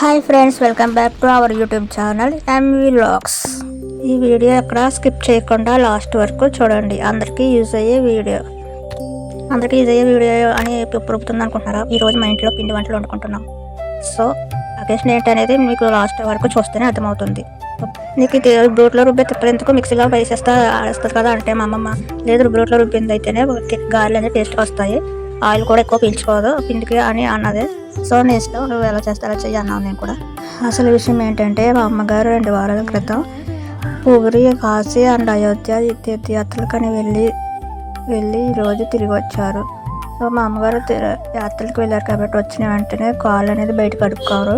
Hi friends welcome back to our YouTube channel MV lux ఈ video ఎక్కడ skip చేయకుండా last వరకు చూడండి. అందరికీ యూజ్ అయ్యే వీడియో. అందరికీ యూజ్ అయ్యే వీడియో అని చెప్తుంది అనుకుంటున్నారా? ఈరోజు మా ఇంట్లో పిండి వంటలు వండుకుంటున్నాం. సో అకేషన్ ఏంటనేది మీకు లాస్ట్ వరకు చూస్తేనే అర్థమవుతుంది. నీకు ఇది బ్రోట్లో రుబ్బే తిప్పలేందుకు మిక్సీలో వేసేస్తా ఆడేస్తుంది కదా అంటే మా అమ్మమ్మ లేదు బ్రూట్లో రుబ్బింది అయితేనే గాలి అనేది టేస్ట్ వస్తాయి. ఆయిల్ కూడా ఎక్కువ పీల్చుకోదు పిండికి అని అన్నది. సో నీ ఇష్టం నువ్వు ఎలా చేస్తే అలా చెయ్యి అన్నావు నేను కూడా. అసలు విషయం ఏంటంటే మా అమ్మగారు రెండు వారాల క్రితం పూరి కాశీ అండ్ అయోధ్య తీర్థయాత్రలకని వెళ్ళి వెళ్ళి ఈరోజు తిరిగి వచ్చారు. సో మా అమ్మగారు యాత్రలకు వెళ్ళారు కాబట్టి వచ్చిన వెంటనే కాల్ అనేది బయట కడుక్కోరు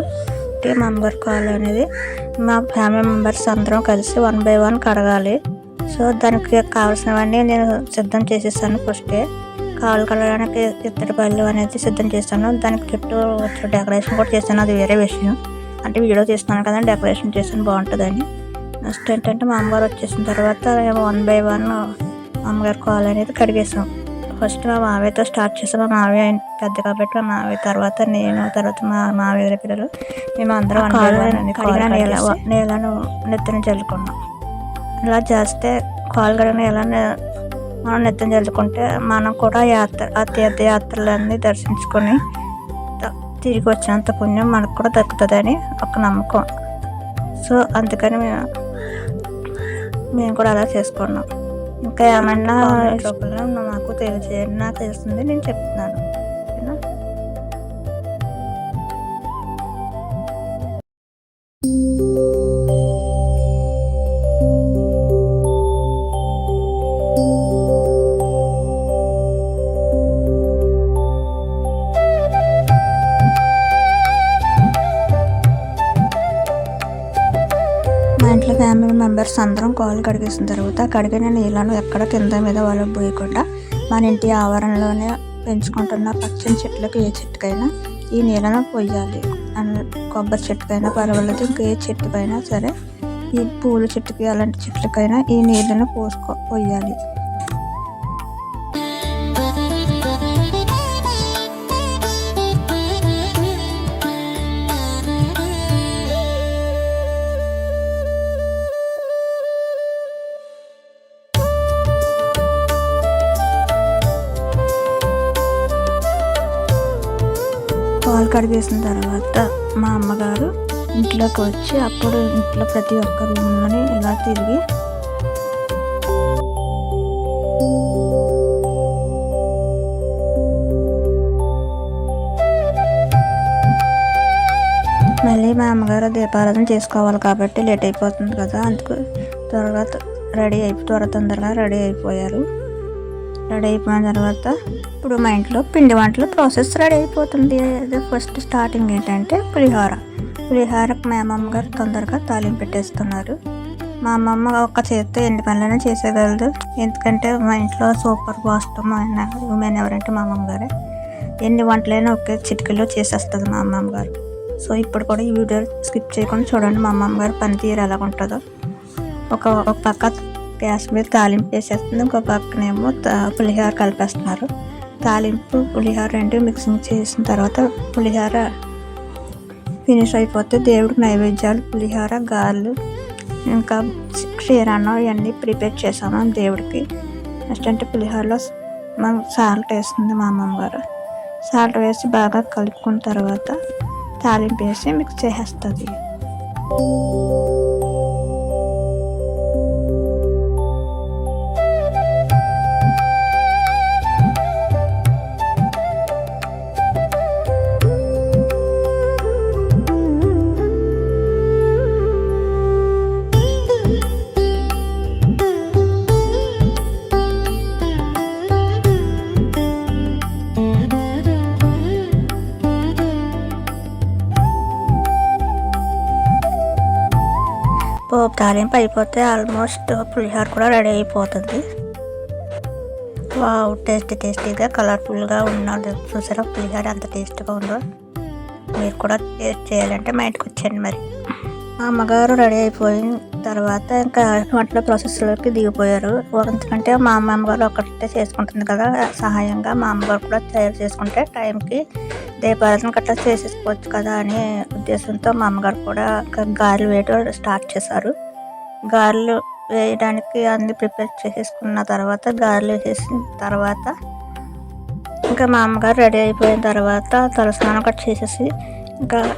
మా అమ్మగారు కాల్ అనేది మా ఫ్యామిలీ మెంబర్స్ అందరం కలిసి వన్ బై వన్ కడగాలి. సో దానికి కావాల్సినవన్నీ నేను సిద్ధం చేసేసాను ఫస్టే కాలు కడగడానికి ఇత్తడి పళ్ళు అనేది సిద్ధం చేస్తాను. దానికి చుట్టూ వచ్చే డెకరేషన్ కూడా చేస్తాను. అది వేరే విషయం. అంటే వీడియో చేస్తున్నాను కదా డెకరేషన్ చేస్తాను బాగుంటుందని. నెక్స్ట్ ఏంటంటే మా అమ్మగారు వచ్చేసిన తర్వాత వన్ బై వన్ అమ్మగారి కాలు అనేది కడిగేసాం. ఫస్ట్ మా మావయ్యతో స్టార్ట్ చేసాం. మా మావయ్య పెద్ద కాబట్టి మా మావయ్య తర్వాత నేను తర్వాత మా మావయ్య పిల్లలు మేము అందరం నేల నేలను నెత్తిన చల్లుకున్నాం. ఇలా చేస్తే కాలు కడిగిన నేలని మనం నెత్తిన చల్లుకుంటే మనం కూడా యాత్ర ఆ తీర్థయాత్రలన్నీ దర్శించుకొని తిరిగి వచ్చినంత పుణ్యం మనకు కూడా దక్కుతుందని ఒక నమ్మకం. సో అందుకని మేము మేము కూడా అలా చేసుకున్నాం. ఇంకా ఏమన్నా మాకు తెలియజేయండి. నాకు తెలుస్తుంది నేను చెప్తున్నాను. మా ఇంట్లో ఫ్యామిలీ మెంబర్స్ అందరం కాలు కడిగేసిన తర్వాత కడిగిన నీళ్ళను ఎక్కడ కింద మీద వాళ్ళు పోయకుండా మన ఇంటి ఆవరణలోనే పెంచుకుంటున్న పచ్చని చెట్లకు ఏ చెట్టుకైనా ఈ నీళ్ళను పోయాలి. అండ్ కొబ్బరి చెట్టుకైనా పర్వాలేదు ఇంకా ఏ చెట్టుకైనా సరే ఈ పూల చెట్టుకి అలాంటి చెట్లకైనా ఈ నీళ్ళను పోసుకో పోయాలి. కడిగేసిన తర్వాత మా అమ్మగారు ఇంట్లోకి వచ్చి అప్పుడు ఇంట్లో ప్రతి ఒక్క రూమ్లోని ఇలా తిరిగి మళ్ళీ మా అమ్మగారు దీపారాధన చేసుకోవాలి కాబట్టి లేట్ అయిపోతుంది కదా. అందుకు త్వరగా రెడీ అయిపో త్వర తొందరగా రెడీ అయిపోయారు. రెడీ అయిపోయిన తర్వాత ఇప్పుడు మా ఇంట్లో పిండి వంటల ప్రాసెస్ రెడీ అయిపోతుంది. అదే ఫస్ట్ స్టార్టింగ్ ఏంటంటే పులిహోర. పులిహోరకు మా అమ్మమ్మ గారు తొందరగా తాలింపు పెట్టేస్తున్నారు. మా అమ్మమ్మ ఒక్క చేతితో ఎన్ని పనులైనా చేసేయగలదు. ఎందుకంటే మా ఇంట్లో సూపర్ వాస్తవం అయిన ఉమెన్ ఎవరంటే మా అమ్మమ్మ గారే. ఎన్ని వంటలైనా ఒకే చిటికలో చేసేస్తుంది మా అమ్మమ్మ గారు. సో ఇప్పుడు కూడా ఈ వీడియో స్కిప్ చేయకుండా చూడండి మా అమ్మమ్మ గారు పనితీరు ఎలా ఉంటుందో ఒక ఒక పక్క గ్యాస్ మీద తాలింపు వేసేస్తుంది ఇంకో పక్కనేమో తా- పులిహోర కలిపేస్తున్నారు. తాలింపు పులిహోర రెండు మిక్సింగ్ చేసిన తర్వాత పులిహోర ఫినిష్ అయిపోతే దేవుడికి నైవేద్యాలు పులిహోర గారెలు ఇంకా క్షీరాన్నం ఇవన్నీ ప్రిపేర్ చేసాము దేవుడికి. నెక్స్ట్ అంటే పులిహోరలో మనం సాల్ట్ వేస్తుంది మా అమ్మమ్మగారు సాల్ట్ వేసి బాగా కలుపుకున్న తర్వాత తాలింపు వేసి మిక్స్ చేసేస్తుంది. తాలింపు అయిపోతే ఆల్మోస్ట్ పులిహోర కూడా రెడీ అయిపోతుంది. వావ్ టేస్టీ టేస్టీగా కలర్ఫుల్గా ఉన్నది. చూసారా పులిహోర అంత టేస్ట్గా ఉందో. మీరు కూడా టేస్ట్ చేయాలంటే మా ఇంటికి వచ్చాను మరి. మా అమ్మగారు రెడీ అయిపోయిన తర్వాత ఇంకా వంటల ప్రాసెస్లోకి దిగిపోయారు. ఎందుకంటే మా అమ్మమ్మగారు ఒక్కటే చేసుకుంటుంది కదా సహాయంగా మా అమ్మగారు కూడా తయారు చేసుకుంటే టైంకి దీపారాధన గట్రా చేసేసుకోవచ్చు కదా అనే ఉద్దేశంతో మా అమ్మగారు కూడా ఇంకా గారెలు వేయడం స్టార్ట్ చేశారు. గారెలు వేయడానికి అన్ని ప్రిపేర్ చేసేసుకున్న తర్వాత గారెలు వేసేసిన తర్వాత ఇంకా మా అమ్మగారు రెడీ అయిపోయిన తర్వాత తలస్నానం కట్ చేసేసి ఇంకా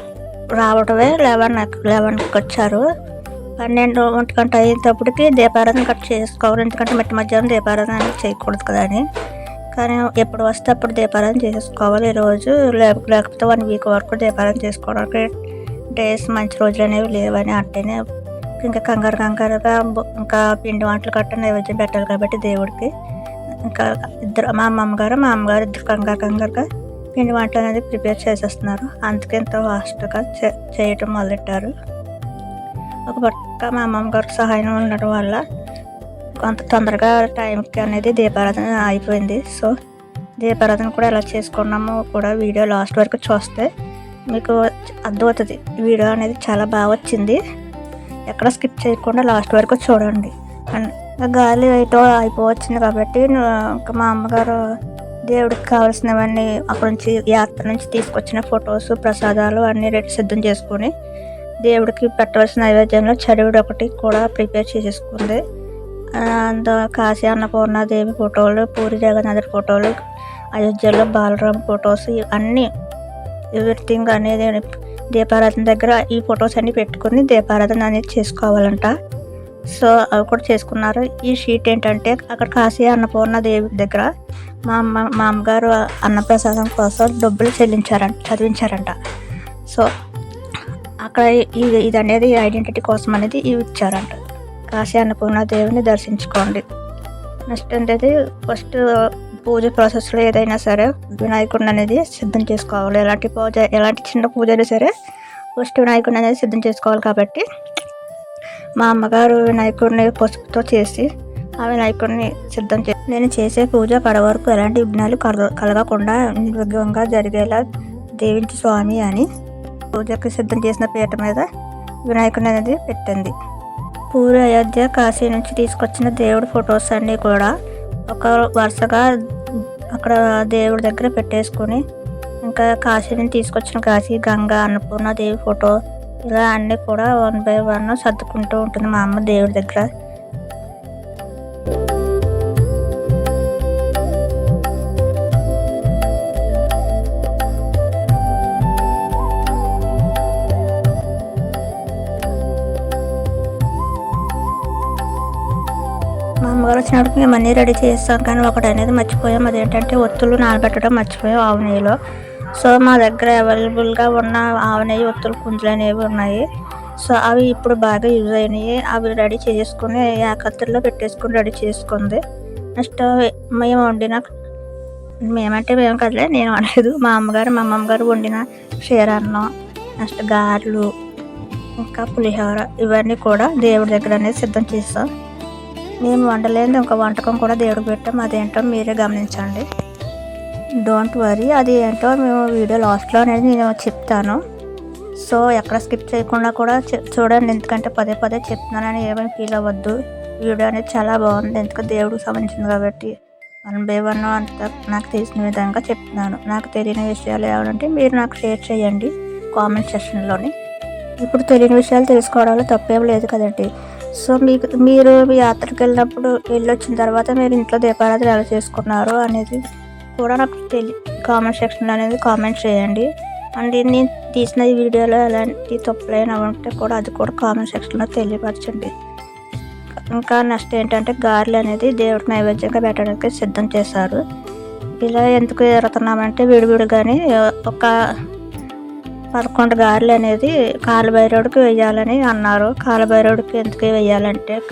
రావడమే లెవెన్ లెవెన్కి వచ్చారు. పన్నెండు ఒంటి గంట అయ్యేటప్పటికి దీపారాధన కట్ చేసుకోవాలి. ఎందుకంటే మిట్ట మధ్యాహ్నం దీపారాధన అనేది చేయకూడదు కదా అని. కానీ ఎప్పుడు వస్తే అప్పుడు దీపారాధన చేసేసుకోవాలి ఈరోజు లేకపోతే వన్ వీక్ వరకు దీపారాధన చేసుకోవడానికి డేస్ మంచి రోజులు అనేవి లేవని అంటేనే ఇంకా కంగారు కంగారుగా ఇంకా పిండి వంటలు కట్ట నైవేద్యం పెట్టాలి కాబట్టి దేవుడికి. ఇంకా ఇద్దరు మా అమ్మమ్మగారు మా అమ్మగారు ఇద్దరు కంగారు కంగారుగా పిండి వంటలు అనేది ప్రిపేర్ చేసేస్తున్నారు. అందుకే ఎంతో ఫాస్ట్గా చే- చేయటం మొదలెట్టారు. ఒక పక్క మా అమ్మమ్మగారు సహాయం ఉండడం వల్ల కొంత తొందరగా టైంకి అనేది దీపారాధన అయిపోయింది. సో దీపారాధన కూడా ఎలా చేసుకున్నామో కూడా వీడియో లాస్ట్ వరకు చూస్తే మీకు అర్థమవుతుంది వీడియో అనేది చాలా బాగా వచ్చింది. ఎక్కడ స్కిప్ చేయకుండా లాస్ట్ వరకు చూడండి. గాలి అయితే అయిపోవచ్చింది కాబట్టి ఇంకా మా అమ్మగారు దేవుడికి కావాల్సినవన్నీ అక్కడ నుంచి యాత్ర నుంచి తీసుకొచ్చిన ఫొటోస్ ప్రసాదాలు అన్నీ రెడీ సిద్ధం చేసుకొని దేవుడికి పెట్టవలసిన నైవేద్యంలో చరువుడు ఒకటి కూడా ప్రిపేర్ చేసేసుకుంది. అందులో కాశీ అన్నపూర్ణ దేవి ఫోటోలు పూరి జగన్నాథ్ ఫోటోలు అయోధ్యలో బాలరామ్ ఫొటోస్ అన్నీ ఎవ్రీథింగ్ అనేది దీపారాధన దగ్గర ఈ ఫొటోస్ అన్ని పెట్టుకుని దీపారాధన అనేది చేసుకోవాలంట. సో అవి కూడా చేసుకున్నారు. ఈ షీట్ ఏంటంటే అక్కడ కాశీ అన్నపూర్ణ దేవి దగ్గర మా అమ్మ మా అమ్మగారు అన్నప్రసాదం కోసం డబ్బులు చెల్లించారంట చదివించారంట. సో అక్కడ ఇది ఇది అనేది ఐడెంటిటీ కోసం అనేది ఇవి ఇచ్చారంట. కాశీ అన్నపూర్ణ దేవిని దర్శించుకోండి. నెక్స్ట్ అనేది ఫస్ట్ పూజ ప్రాసెస్లో ఏదైనా సరే వినాయకుడిని అనేది సిద్ధం చేసుకోవాలి. ఎలాంటి పూజ ఎలాంటి చిన్న పూజ అయినా సరే ఫస్ట్ వినాయకుడిని అనేది సిద్ధం చేసుకోవాలి కాబట్టి మా అమ్మగారు వినాయకుడిని పసుపుతో చేసి ఆ వినాయకుడిని సిద్ధం చే నేను చేసే పూజ పడ వరకు ఎలాంటి విఘ్నాలు కలగ కలగకుండా నిర్విఘ్నంగా జరిగేలా దేవించి స్వామి అని పూజకి సిద్ధం చేసిన పీట మీద వినాయకుడిని అనేది పెట్టింది. పూరి అయోధ్య కాశీ నుంచి తీసుకొచ్చిన దేవుడి ఫొటోస్ అన్నీ కూడా ఒక వరుసగా అక్కడ దేవుడి దగ్గర పెట్టేసుకొని ఇంకా కాశీని తీసుకొచ్చిన కాశీ గంగా అన్నపూర్ణ దేవి ఫోటో ఇలా అన్నీ కూడా వన్ బై వన్ సర్దుకుంటూ ఉంటుంది మా అమ్మ దేవుడి దగ్గర. మా వచ్చినప్పటికి మేము అన్నీ రెడీ చేస్తాం కానీ ఒకటి అనేది మర్చిపోయాం. అదేంటంటే ఒత్తులు నానబెట్టడం మర్చిపోయాం ఆవు నెయ్యిలో. సో మా దగ్గర అవైలబుల్గా ఉన్న ఆవు నెయ్యి ఒత్తులు పుంజులు అనేవి ఉన్నాయి. సో అవి ఇప్పుడు బాగా యూజ్ అయినాయి. అవి రెడీ చేసుకుని ఏకత్తుల్లో పెట్టేసుకుని రెడీ చేసుకుంది. నెక్స్ట్ మేము వండిన మేమంటే మేము కదలే నేను అనలేదు మా అమ్మగారు మా అమ్మమ్మగారు వండిన వండిన అన్నం నెక్స్ట్ గారెలు ఇంకా పులిహోర ఇవన్నీ కూడా దేవుడి దగ్గర అనేది సిద్ధం చేస్తాం. మేము వండలేని ఒక వంటకం కూడా దేవుడికి పెట్టాం. అదేంటో మీరే గమనించండి. డోంట్ వరీ అది ఏంటో మేము వీడియో లాస్ట్లో అనేది నేను చెప్తాను. సో ఎక్కడ స్కిప్ చేయకుండా కూడా చూడండి. ఎందుకంటే పదే పదే చెప్తున్నానని ఏమైనా ఫీల్ అవ్వద్దు. వీడియో అనేది చాలా బాగుంది. ఎందుకంటే దేవుడికి సంబంధించింది కాబట్టి. వన్ బై వన్ అంతా నాకు తెలిసిన విధంగా చెప్తున్నాను. నాకు తెలియని విషయాలు ఏమంటే మీరు నాకు షేర్ చేయండి. కామెంట్ సెక్షన్లోని. ఇప్పుడు తెలియని విషయాలు తెలుసుకోవడంలో తప్పేం లేదు కదండి. సో మీకు మీరు యాత్రకు వెళ్ళినప్పుడు వెళ్ళి వచ్చిన తర్వాత మీరు ఇంట్లో దీపారాధన ఎలా చేసుకున్నారు అనేది కూడా నాకు తెలి కామెంట్ సెక్షన్లో అనేది కామెంట్ చేయండి. అండ్ నేను తీసిన ఈ వీడియోలో ఎలాంటి తప్పులైనా ఉంటే కూడా అది కూడా కామెంట్ సెక్షన్లో తెలియపరచండి. ఇంకా నెక్స్ట్ ఏంటంటే గారెలు అనేది దేవుడికి నైవేద్యంగా పెట్టడానికి సిద్ధం చేశారు. ఇలా ఎందుకు ఎరుతున్నామంటే విడివిడిగానే ఒక పదకొండు గారెలు అనేది కాలభైరవుడికి వేయాలని అన్నారు. కాలభైరవుడికి ఎందుకు వేయాలంటే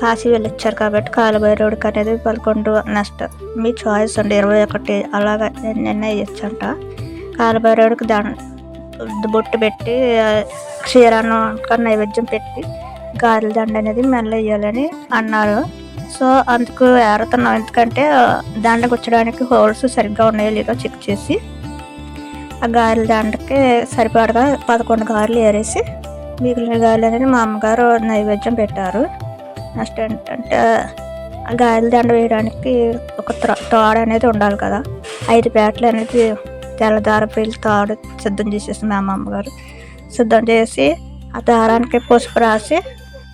కాశీ వెళ్ళొచ్చారు కాబట్టి కాలభైరవుడికి అనేది పదకొండు నెక్స్ట్. మీ చాయిస్ అండి. ఇరవై ఒకటి అలాగా నిన్న అంట కాలభైరవుడికి దాని బొట్టు పెట్టి ఆ, నైవేద్యం పెట్టి గారెల దండ అనేది మెల్ల వేయాలని అన్నారు. సో అందుకు ఏరుతున్నాం. ఎందుకంటే ఆ, దండ హోల్స్ సరిగ్గా ఉన్నాయో లేదో చెక్ చేసి ఆ గారెల దండకి సరిపడగా పదకొండు గారెలు ఏరేసి మిగిలిన గారెలు అనేది మా అమ్మగారు నైవేద్యం పెట్టారు. నెక్స్ట్ ఏంటంటే ఆ గారెల దండ వేయడానికి ఒక త్ర- తాడు అనేది ఉండాలి కదా. ఐదు పేటలు అనేది తెల్లదార వెళ్ళి తాడు సిద్ధం చేసేసింది మా అమ్మగారు. సిద్ధం చేసి ఆ దారానికి పసుపు రాసి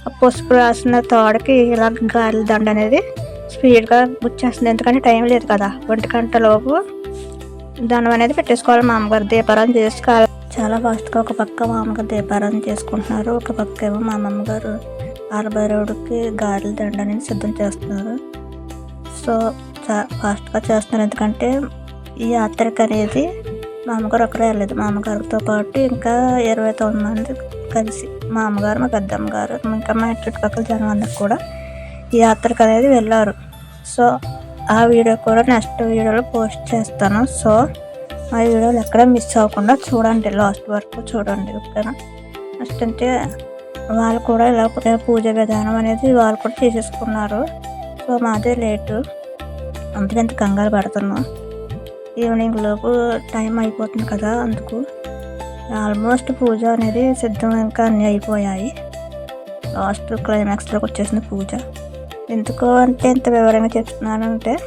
ఆ పసుపు రాసిన తాడుకి ఇలా గాయల దండ అనేది స్పీడ్గా గుచ్చేస్తుంది. ఎందుకంటే టైం లేదు కదా. ఒంటి గంటలోపు దానం దండం అనేది పెట్టేసుకోవాలి. మా అమ్మగారు దీపారాధన చేసుకోవాలి. చాలా ఫాస్ట్గా ఒక పక్క మా అమ్మగారు దీపారాధన చేసుకుంటున్నారు. ఒక పక్క ఏమో మా అమ్మగారు ఆరబైరోడికి గారెల దండ అనేది సిద్ధం చేస్తున్నారు. సో చా ఫాస్ట్గా చేస్తున్నారు. ఎందుకంటే ఈ యాత్రకు అనేది మా అమ్మగారు ఒక్కరే వెళ్ళలేదు. మా అమ్మగారితో పాటు ఇంకా ఇరవై తొమ్మిది మంది కలిసి మా అమ్మగారు మా పెద్దమ్మగారు ఇంకా మా చుట్టుపక్కల జనం అందరు కూడా ఈ యాత్రకు అనేది వెళ్ళారు. సో ఆ వీడియో కూడా నెక్స్ట్ వీడియోలో పోస్ట్ చేస్తాను. సో ఆ వీడియోలు ఎక్కడ మిస్ అవ్వకుండా చూడండి. లాస్ట్ వరకు చూడండి ఓకేనా? నెక్స్ట్ అంటే వాళ్ళు కూడా ఇలా పూజ విధానం అనేది వాళ్ళు కూడా చేసేసుకున్నారు. సో మాదే లేటు అందుకే ఎంత కంగారు పడుతున్నాం. ఈవినింగ్ లోపు టైం అయిపోతుంది కదా అందుకు. ఆల్మోస్ట్ పూజ అనేది సిద్ధం ఇంకా అన్నీ అయిపోయాయి. లాస్ట్ క్లైమాక్స్లోకి వచ్చేసింది పూజ. ఎందుకు అంటే ఇంత వివరంగా చెప్తున్నాను అంటే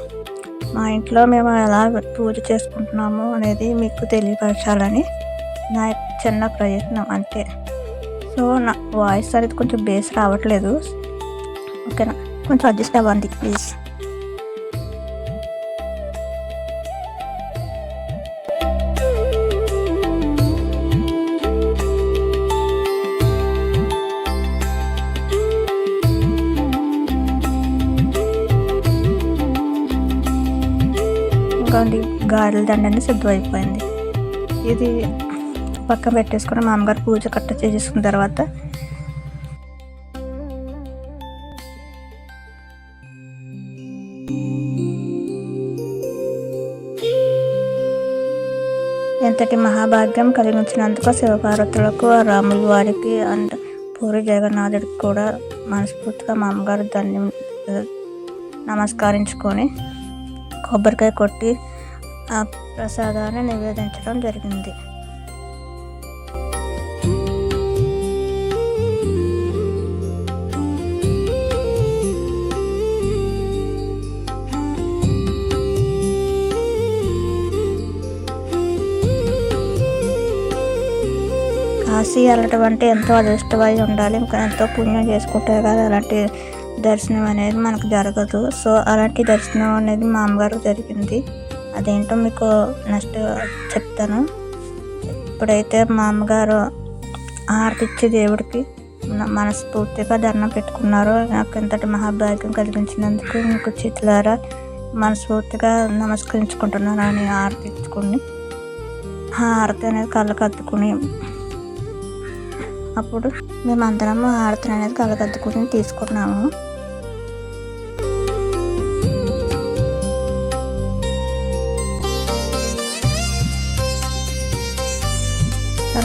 మా ఇంట్లో మేము ఎలా పూజ చేసుకుంటున్నాము అనేది మీకు తెలియపరచాలని నా చిన్న ప్రయత్నం అంతే. సో నా వాయిస్ అనేది కొంచెం బేస్ రావట్లేదు. ఓకేనా? కొంచెం అడ్జస్ట్ అవ్వండి ప్లీజ్. గారెల దండని సిద్ధం అయిపోయింది ఇది పక్కన పెట్టేసుకుని మా అమ్మగారు పూజ కట్ట చేసేసుకున్న తర్వాత ఎంతటి మహాభాగ్యం కలిగించినందుకు శివపార్వతులకు రాములు వారికి అండ్ పూరి జగన్నాథుడికి కూడా మనస్ఫూర్తిగా మా అమ్మగారు ధన్యం నమస్కరించుకొని కొబ్బరికాయ కొట్టి ఆ ప్రసాదాన్ని నివేదించడం జరిగింది. కాశీ వెళ్ళటం అంటే ఎంతో అదృష్టమై ఉండాలి. ఇంకా ఎంతో పుణ్యం చేసుకుంటే కదా. అలాంటి దర్శనం అనేది మనకు జరగదు. సో అలాంటి దర్శనం అనేది మా అమ్మగారు జరిగింది. అదేంటో మీకు నెక్స్ట్ చెప్తాను. ఇప్పుడైతే మా అమ్మగారు హారతి ఇచ్చే దేవుడికి మనస్ఫూర్తిగా దండం పెట్టుకున్నారు. నాకు ఇంతటి మహాభాగ్యం కలిగించినందుకు మీకు చేతులారా మనస్ఫూర్తిగా నమస్కరించుకుంటున్నాను అని హారతి ఇచ్చుకుని హారతి అనేది కళ్ళకు అద్దుకుని అప్పుడు మేమందరము హారతి అనేది కళ్ళకు అద్దుకుని తీసుకున్నాము.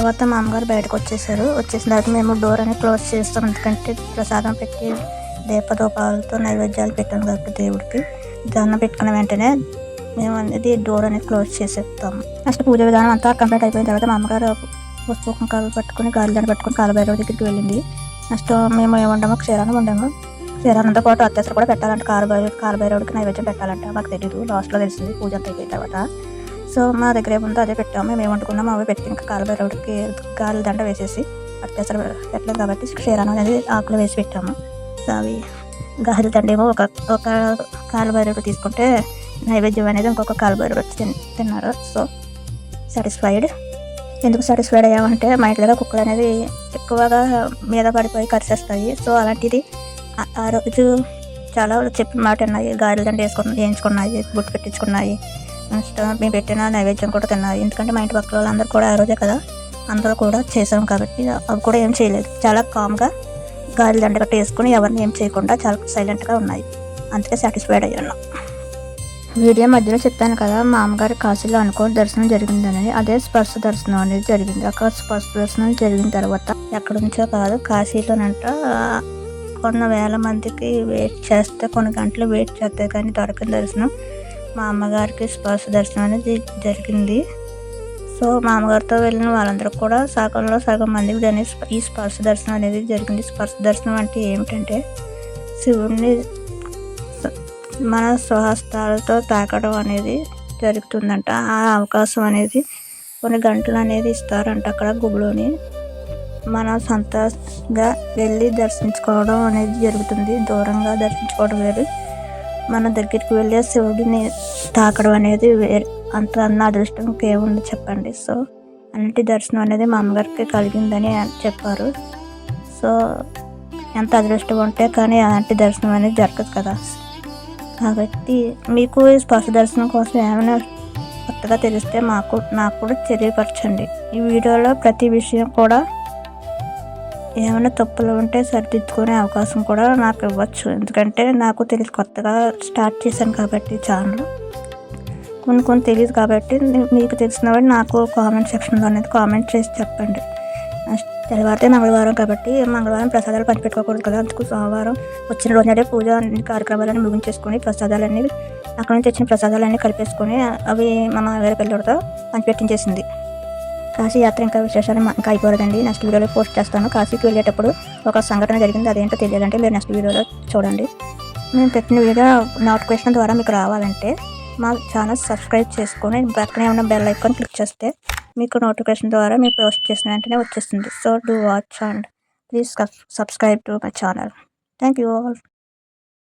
తర్వాత మా అమ్మగారు బయటకు వచ్చేసారు. వచ్చేసిన తర్వాత మేము డోర్ అనేది క్లోజ్ చేస్తాం. ఎందుకంటే ప్రసాదం పెట్టి దీపదూపాలతో నైవేద్యాలు పెట్టాను కాబట్టి దేవుడికి. దండం పెట్టుకున్న వెంటనే మేము అనేది డోర్ అనేది క్లోజ్ చేసేస్తాము. నెక్స్ట్ పూజ విధానం అంతా కంప్లీట్ అయిపోయిన తర్వాత మా అమ్మగారు పసుపు కుంకాలు పట్టుకుని గాలిదాన్ని పట్టుకుని కాలభైరవ దగ్గరికి వెళ్ళింది. నెక్స్ట్ మేము ఏముండము క్షీరాన్ని ఉండము. క్షీరానంతో పాటు అత్యవసరం కూడా పెట్టాలంటే. కాలభైరవ కాలభైరవుడికి నైవేద్యం పెట్టాలంటే. మాకు తెలియదు లాస్ట్లో తెలిసింది పూజ అంతా అయిపోయిన తర్వాత. సో మా దగ్గర ఏముందో అదే పెట్టాము. మేము వండుకున్నాము అవి పెట్టి ఇంకా కాలభైరవుడికి గాలి దండ వేసేసి అత్యవసరం పెట్టలేదు కాబట్టి క్షీరాన్ని అనేది ఆకులు వేసి పెట్టాము. సో అవి గాలి దండ ఏమో ఒక ఒక కాలభైరవుడు తీసుకుంటే నైవేద్యం అనేది ఇంకొక కాలభైరవుడు వచ్చి తిన్ తిన్నారు. So satisfied. ఎందుకు సాటిస్ఫైడ్ అయ్యామంటే మా ఇంటి దగ్గర కుక్కలు అనేది ఎక్కువగా మీద పడిపోయి కరిసేస్తాయి. సో అలాంటిది ఆ- రోజు చాలా చెప్పిన మాట ఉన్నాయి గారెలు దండ వేసుకుని వేయించుకున్నాయి బుట్టు పెట్టించుకున్నాయి. మేము పెట్టిన నైవేద్యం కూడా తిన్నారు ఎందుకంటే మా ఇంటి పక్కల వాళ్ళందరూ కూడా ఆ రోజే కదా. అందరూ కూడా చేసాం కాబట్టి అవి కూడా ఏం చేయలేదు. చాలా కామ్గా గాలి దండ వేసుకుని ఎవరిని ఏం చేయకుండా చాలా సైలెంట్గా ఉన్నాయి. అందుకే సాటిస్ఫైడ్ అయ్యాను. వీడియో మధ్యలో చెప్పాను కదా మా అమ్మగారి కాశీలో అనుకోని దర్శనం జరిగిందనేది. అదే స్పర్శ దర్శనం అనేది జరిగింది. అక్కడ స్పర్శ దర్శనం జరిగిన తర్వాత ఎక్కడి నుంచో కాదు కాశీలోనంట. కొన్ని వేల మందికి వెయిట్ చేస్తే కొన్ని గంటలు వెయిట్ చేస్తే కానీ దొరకని దర్శనం. మా అమ్మగారికి స్పర్శ దర్శనం అనేది జరిగింది. సో మా అమ్మగారితో వెళ్ళిన వాళ్ళందరూ కూడా సగంలో సగం మందికి దాని ఈ స్పర్శ దర్శనం అనేది జరిగింది. స్పర్శ దర్శనం అంటే ఏమిటంటే శివుణ్ణి మన స్వహస్తాలతో తాకడం అనేది జరుగుతుందంట. ఆ అవకాశం అనేది కొన్ని గంటలు అనేది ఇస్తారంట అక్కడ గుడిలోని. మనం సొంతంగా వెళ్ళి దర్శించుకోవడం అనేది జరుగుతుంది. దూరంగా దర్శించుకోవడం వేరు మన దగ్గరికి వెళ్ళే శివుడిని తాకడం అనేది వేరే అంత అన్న అదృష్టం ఇంకేముంది చెప్పండి. సో అలాంటి దర్శనం అనేది మా అమ్మగారికి కలిగిందని చెప్పారు. సో ఎంత అదృష్టం ఉంటే కానీ అలాంటి దర్శనం అనేది జరగదు కదా. కాబట్టి మీకు స్పష్ట స్పర్శ దర్శనం కోసం ఏమైనా కొత్తగా తెలిస్తే మాకు నాకు కూడా తెలియపరచండి. ఈ వీడియోలో ప్రతి విషయం కూడా ఏమైనా తప్పులు ఉంటే సరిదిద్దుకునే అవకాశం కూడా నాకు ఇవ్వచ్చు. ఎందుకంటే నాకు తెలిసి కొత్తగా స్టార్ట్ చేశాను కాబట్టి ఛానల్ కొన్ని కొన్ని తెలియదు కాబట్టి మీకు తెలిసిన తెలిసినవి నాకు కామెంట్ సెక్షన్లో అనేది కామెంట్ చేసి చెప్పండి. తెల్లవారితే మంగళవారం కాబట్టి మంగళవారం ప్రసాదాలు పంచిపెట్టుకోకూడదు కదా. అందుకు సోమవారం వచ్చిన రోజునే పూజ కార్యక్రమాలన్నీ ముగించేసుకొని ప్రసాదాలన్నీ అక్కడ నుంచి వచ్చిన ప్రసాదాలన్నీ కలిపేసుకొని అవి మన వేరే పిల్లలతో పంచిపెట్టించేసింది. కాశీ యాత్ర ఇంకా విశేషాలు ఇంకా అయిపోలేదండి. నెక్స్ట్ వీడియోలో పోస్ట్ చేస్తాను. కాశీకి వెళ్ళేటప్పుడు ఒక సంఘటన జరిగింది. అదేంటో తెలియాలంటే మీరు నెక్స్ట్ వీడియోలో చూడండి. మేము పెట్టిన వీడియో నోటిఫికేషన్ ద్వారా మీకు రావాలంటే మా ఛానల్ సబ్స్క్రైబ్ చేసుకొని పక్కనే ఉన్న బెల్ ఐకాన్ క్లిక్ చేస్తే మీకు నోటిఫికేషన్ ద్వారా మీరు పోస్ట్ చేసిన వెంటనే వచ్చేస్తుంది. So do watch and please subscribe to my channel thank you all